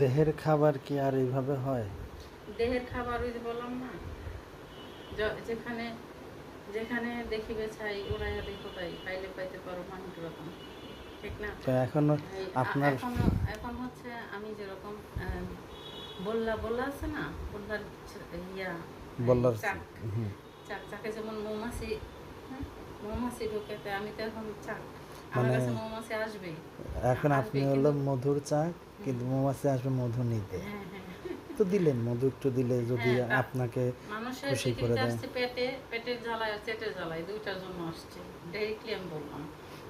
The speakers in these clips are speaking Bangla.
দেহের খাবার কি আর এইভাবে হয়? দেহের খাবার ওই যে বললাম না যেখানে যেখানে দেখিবে চাই ওরাই দেখো তাই পাইলে পাইতে পারো মানুষ রকম ঠিক না? তো এখনও আপনার এখন হচ্ছে আমি যেরকম বললা বললা আছে না বললার ইয়া বললার চাক চাক চাকে যেমন মৌমাছি মৌমাছি ঢুকে আমি তো এখন চাক। মানে- এখন আপনি হলো মধুর কিন্তু মৌমাছি আসবে মধু নিতে। হ্যাঁ হ্যাঁ তো দিলেন মধু একটু দিলে যদি হ্যাঁ, আপনাকে খুশি করে দেয়। পেটে পেটের জ্বালায় জ্বালায় দুইটার জন্য আসছে। ডাইরেক্টলি আমি বললাম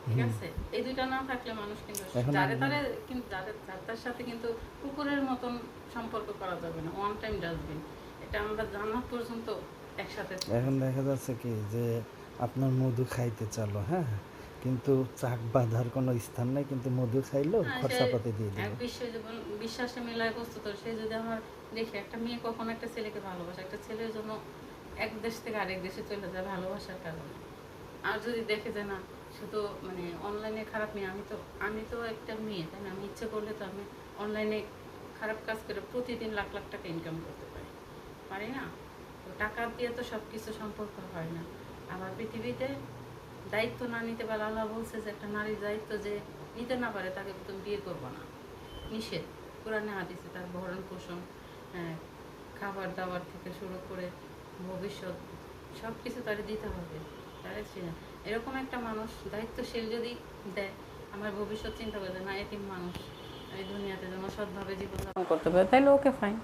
ঠিক আছে? এই দুইটা না থাকলে মানুষ কিন্তু এখন যারে তারে কিন্তু যারে তার সাথে কিন্তু কুকুরের মতন সম্পর্ক করা যাবে না। ওয়ান টাইম ডাস্টবিন এটা আমরা পর্যন্ত একসাথে এখন দেখা যাচ্ছে কি যে আপনার মধু খাইতে চলো হ্যাঁ? কিন্তু চাক বাঁধার কোনো স্থান নেই কিন্তু মধু খাইলো হ্যাঁ, খরচাপাতি দিয়ে দিল বিশ্ব বিশ্বাসে মেলায় বস্তুত সে যদি আমার দেখে একটা মেয়ে কখনো একটা ছেলেকে ভালোবাসে একটা ছেলের জন্য এক দেশ থেকে আরেক দেশে চলে যায় ভালোবাসার কারণে। আর যদি দেখে যে না শুধু মানে অনলাইনে খারাপ মেয়ে আমি তো আমি তো একটা মেয়ে তাই না? আমি ইচ্ছে করলে তো আমি অনলাইনে খারাপ কাজ করে প্রতিদিন লাখ লাখ টাকা ইনকাম করতে পারি। পারি না? তো টাকা দিয়ে তো সব কিছু সম্পর্ক হয় না। আবার পৃথিবীতে দায়িত্ব না নিতে পারলে আল্লাহ বলছে যে একটা নারীর দায়িত্ব যে নিতে না পারে তাকে তুমি বিয়ে করব না। নিষেধ। কোরআনে হাদিসে তার ভরণ পোষণ হ্যাঁ, খাবার দাবার থেকে শুরু করে ভবিষ্যৎ সব কিছু তারে দিতে হবে। তারে এরকম একটা মানুষ দায়িত্বশীল যদি দেয় আমার ভবিষ্যৎ চিন্তা করে না এতিম মানুষ এই দুনিয়াতে যেন সৎভাবে জীবনযাপন করতে পারে তাইলে ওকে ফাইন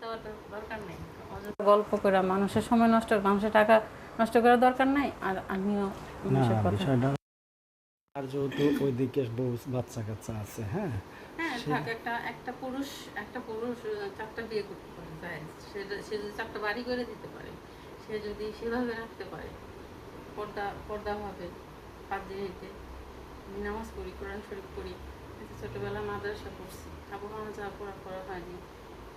দেওয়ার দরকার নেই। গল্প করে মানুষের সময় নষ্ট মানুষের টাকা নষ্ট করার দরকার নাই আর আমিও না কথা। বিষয়টা আর যেহেতু ওইদিকে বউ বাচ্চা কাচ্চা আছে হ্যাঁ? হ্যাঁ সে- থাক একটা একটা পুরুষ একটা পুরুষ আহ, চারটা বিয়ে করতে পারে যায় সে য- সে যদি চারটা বাড়ি করে দিতে পারে সে যদি সেভাবে রাখতে পারে পর্দা পর্দা হবে পাঁচ দিনেতে আমি নামাজ পড়ি কোরআন শরীফ পড়ি এই ছোটবেলা মাদ্রাসা পড়ছি। যা পড়া পড়া হয়নি।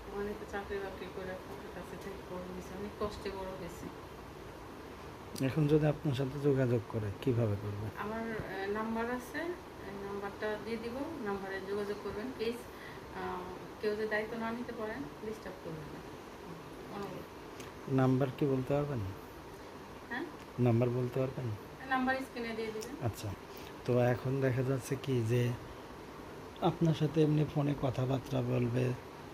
ওখানে তো চাকরি বাকরি করে আপনার কাছে থেকে বড় হয়েছে অনেক কষ্টে বড় হয়েছে। এখন যদি আপনার সাথে যোগাযোগ করে কীভাবে করবে? আমার নাম্বার আছে। নাম্বারটা দিয়ে দিব। নাম্বারে যোগাযোগ করবেন প্লিজ কেউ যদি দায়িত্ব না নিতে পারেন ডিস্টার্ব করবেন নাম্বার কি বলতে পারবেন? হ্যাঁ? নাম্বার বলতে পারবেন? নাম্বার স্ক্রিনে দিয়ে দিবেন। আচ্ছা। তো এখন দেখা যাচ্ছে কি যে আপনার সাথে এমনি ফোনে কথাবার্তা বলবে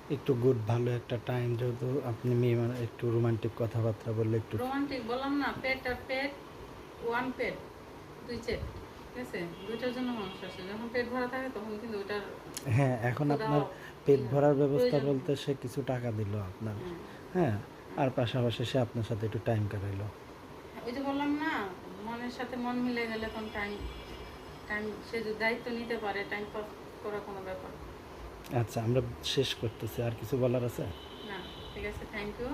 একটু গুড ভালো একটা টাইম যেহেতু আপনি মেয়ে মানে একটু রোমান্টিক কথাবার্তা বললে একটু রোমান্টিক বললাম না পেট আর পেট ওয়ান পেট দুই চেট ঠিক আছে? দুইটার জন্য মানুষ আসে। যখন পেট ভরা থাকে তখন কিন্তু ওইটার হ্যাঁ এখন আপনার পেট ইয়ে, ভরার ব্যবস্থা বলতে সে কিছু টাকা দিল আপনার। হ্যাঁ। আর পাশাপাশি সে আপনার সাথে একটু টাইম কাটাইলো। ওই যে বললাম না মনের সাথে মন মিলে গেলে তখন টাইম টাইম সে যদি দায়িত্ব নিতে পারে টাইম পাস করা কোনো ব্যাপার। আচ্ছা আমরা শেষ করতেছি। আর কিছু বলার আছে? না ঠিক আছে থ্যাংক ইউ